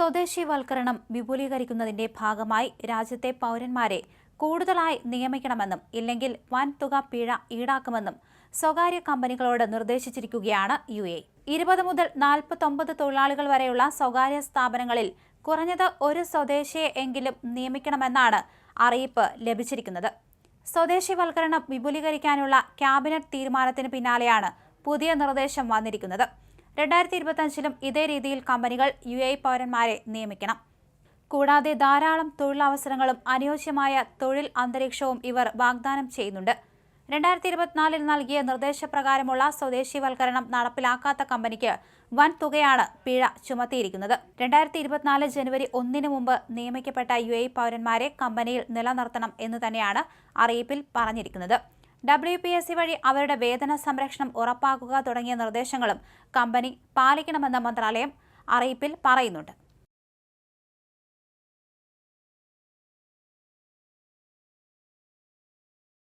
സ്വദേശിവൽക്കരണം വിപുലീകരിക്കുന്നതിന്റെ ഭാഗമായി രാജ്യത്തെ പൗരന്മാരെ കൂടുതലായി നിയമിക്കണമെന്നും ഇല്ലെങ്കിൽ വൻ തുക പിഴ ഈടാക്കുമെന്നും സ്വകാര്യ കമ്പനികളോട് നിർദ്ദേശിച്ചിരിക്കുകയാണ് യു എ. ഇരുപത് മുതൽ നാൽപ്പത്തൊമ്പത് തൊഴിലാളികൾ വരെയുള്ള സ്വകാര്യ സ്ഥാപനങ്ങളിൽ കുറഞ്ഞത് ഒരു സ്വദേശിയെ എങ്കിലും നിയമിക്കണമെന്നാണ് അറിയിപ്പ് ലഭിച്ചിരിക്കുന്നത്. സ്വദേശിവൽക്കരണം വിപുലീകരിക്കാനുള്ള ക്യാബിനറ്റ് തീരുമാനത്തിന് പിന്നാലെയാണ് പുതിയ നിർദ്ദേശം വന്നിരിക്കുന്നത്. രണ്ടായിരത്തി ഇരുപത്തഞ്ചിലും ഇതേ രീതിയിൽ കമ്പനികൾ യു എ പൗരന്മാരെ നിയമിക്കണം. കൂടാതെ ധാരാളം തൊഴിലവസരങ്ങളും അനുയോജ്യമായ തൊഴിൽ അന്തരീക്ഷവും ഇവർ വാഗ്ദാനം ചെയ്യുന്നുണ്ട്. രണ്ടായിരത്തി ഇരുപത്തിനാലിൽ നൽകിയ നിർദ്ദേശപ്രകാരമുള്ള സ്വദേശിവൽക്കരണം നടപ്പിലാക്കാത്ത കമ്പനിക്ക് വൻ തുകയാണ് പിഴ ചുമത്തിയിരിക്കുന്നത്. രണ്ടായിരത്തി ഇരുപത്തിനാല് ജനുവരി ഒന്നിന് മുമ്പ് നിയമിക്കപ്പെട്ട യു പൗരന്മാരെ കമ്പനിയിൽ നിലനിർത്തണം എന്ന് തന്നെയാണ് അറിയിപ്പിൽ പറഞ്ഞിരിക്കുന്നത്. ഡബ്ല്യു പി എസ് സി വഴി അവരുടെ വേതന സംരക്ഷണം ഉറപ്പാക്കുക തുടങ്ങിയ നിർദ്ദേശങ്ങളും കമ്പനി പാലിക്കണമെന്ന് മന്ത്രാലയം അറിയിപ്പിൽ പറയുന്നുണ്ട്.